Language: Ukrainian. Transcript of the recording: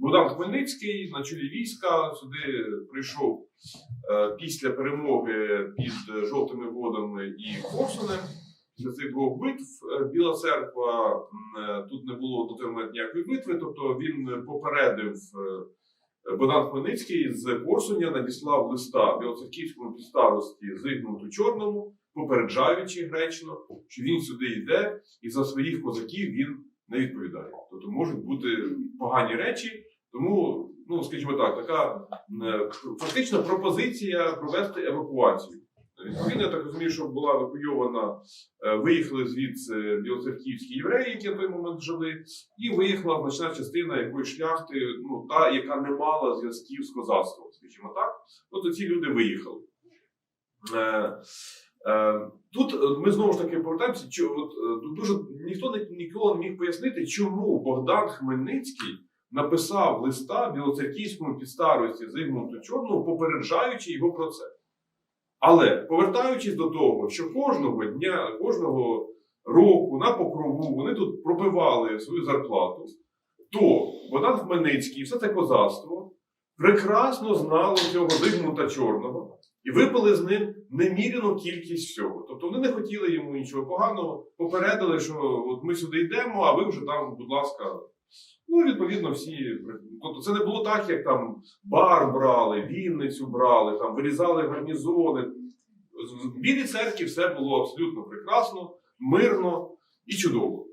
Богдан Хмельницький на чолі війська сюди прийшов е, після перемоги під жовтими водами і Корсунем. Після цих двох битв е, Біла церква е, тут не було до того ніякої битви, тобто він попередив Богдан Хмельницький з Корсуня надіслав листа Білоцерківському підстарості Зигмунту Чорному, попереджаючи гречно, що він сюди йде і за своїх козаків він не відповідає. Тобто можуть бути погані речі, тому, ну скажімо так, така е, фактично пропозиція провести евакуацію. Відповідно, я так розумію, що була евакуйована, е, виїхали звідси білоцерківські євреї, які на той момент жили, і виїхала значна частина якоїсь шляхти, ну та, яка не мала зв'язків з козацтвом, скажімо так. Тобто ці люди виїхали. Е, е, тут ми знову ж таки повертаємося, що от, е, тут дуже ніхто ніколи не міг пояснити, чому Богдан Хмельницький написав листа білоцерківському підстарості Зигмунту Чорному, попереджаючи його про це. Але повертаючись до того, що кожного дня, кожного року на покрову вони тут пропивали свою зарплату, то Богдан Хмельницький все це козацтво прекрасно знало цього Зигмунта Чорного і випили з ним неміряну кількість всього. Тобто вони не хотіли йому нічого поганого, попередили, що от ми сюди йдемо, а ви вже там, будь ласка. Ну, відповідно, всі. Тобто це не було так, як там бар брали, Вінницю брали, там вирізали гарнізони. В Білій церкві все було абсолютно прекрасно, мирно і чудово.